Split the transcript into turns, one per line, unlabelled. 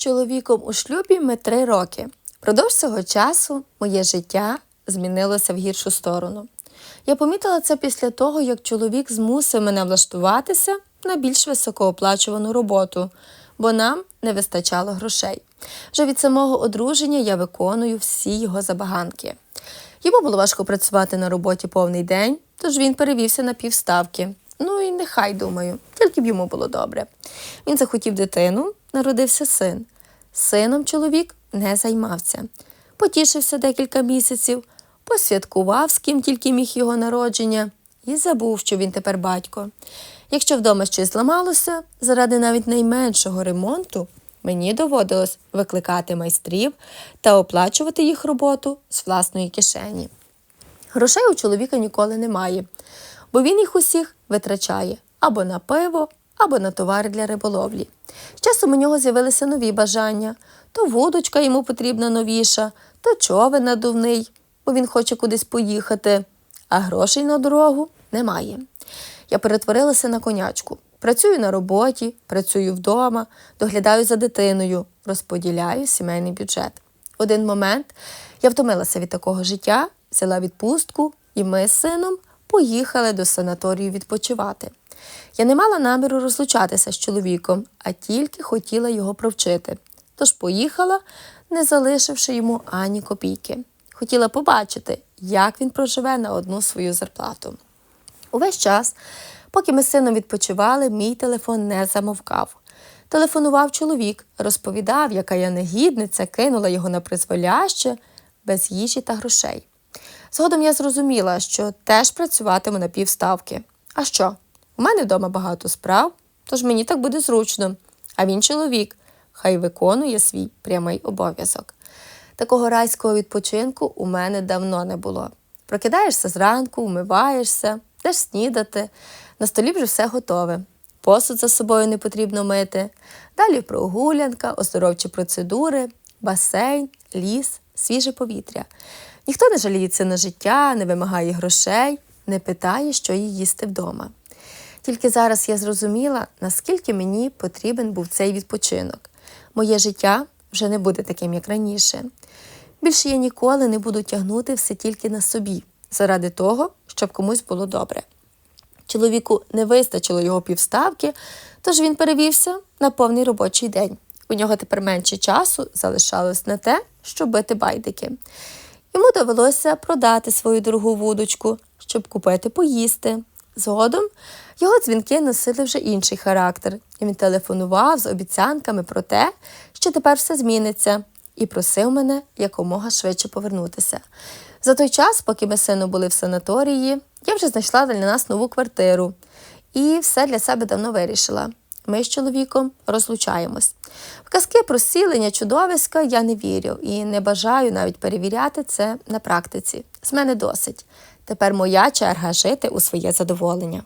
чоловіком у шлюбі ми три роки. Продовж цього часу моє життя змінилося в гіршу сторону. Я помітила це після того, як чоловік змусив мене влаштуватися на більш високооплачувану роботу, бо нам не вистачало грошей. Вже від самого одруження я виконую всі його забаганки. Йому було важко працювати на роботі повний день, тож він перевівся на півставки. Нехай думаю, тільки б йому було добре. Він захотів дитину, народився син. Сином чоловік не займався. Потішився декілька місяців, посвяткував з ким тільки міг його народження, і забув, що він тепер батько. Якщо вдома щось зламалося, заради навіть найменшого ремонту мені доводилось викликати майстрів та оплачувати їх роботу з власної кишені. Грошей у чоловіка ніколи немає, бо він їх усіх витрачає або на пиво, або на товари для риболовлі. Часом у нього з'явилися нові бажання то вудочка йому потрібна новіша, то човен надувний, бо він хоче кудись поїхати, а грошей на дорогу немає. Я перетворилася на конячку. Працюю на роботі, працюю вдома, доглядаю за дитиною, розподіляю сімейний бюджет. В один момент я втомилася від такого життя, взяла відпустку, і ми з сином поїхали до санаторію відпочивати. Я не мала наміру розлучатися з чоловіком, а тільки хотіла його провчити. Тож поїхала, не залишивши йому ані копійки. Хотіла побачити, як він проживе на одну свою зарплату. Увесь час, поки ми з сином відпочивали, мій телефон не замовкав. Телефонував чоловік, розповідав, яка я негідниця, кинула його на призволяще без їжі та грошей. Згодом я зрозуміла, що теж працюватиму на півставки. А що? У мене вдома багато справ, тож мені так буде зручно. А він чоловік, хай виконує свій прямий обов'язок. Такого райського відпочинку у мене давно не було. Прокидаєшся зранку, вмиваєшся, йдеш снідати, на столі вже все готове. Посуд за собою не потрібно мити. Далі прогулянка, оздоровчі процедури, басейн, ліс, свіже повітря. Ніхто не жаліється на життя, не вимагає грошей, не питає, що їй їсти вдома. Тільки зараз я зрозуміла, наскільки мені потрібен був цей відпочинок. Моє життя вже не буде таким, як раніше. Більше я ніколи не буду тягнути все тільки на собі, заради того, щоб комусь було добре. Чоловіку не вистачило його півставки, тож він перевівся на повний робочий день. У нього тепер менше часу залишалось на те, щоб бити байдики. Йому довелося продати свою дорогу вудочку, щоб купити поїсти. Згодом його дзвінки носили вже інший характер, і він телефонував з обіцянками про те, що тепер все зміниться, і просив мене якомога швидше повернутися. За той час, поки ми з сином були в санаторії, я вже знайшла для нас нову квартиру і все для себе давно вирішила. Ми з чоловіком розлучаємось. В казки про зцілення чудовиська я не вірю і не бажаю навіть перевіряти це на практиці. З мене досить. Тепер моя черга жити у своє задоволення.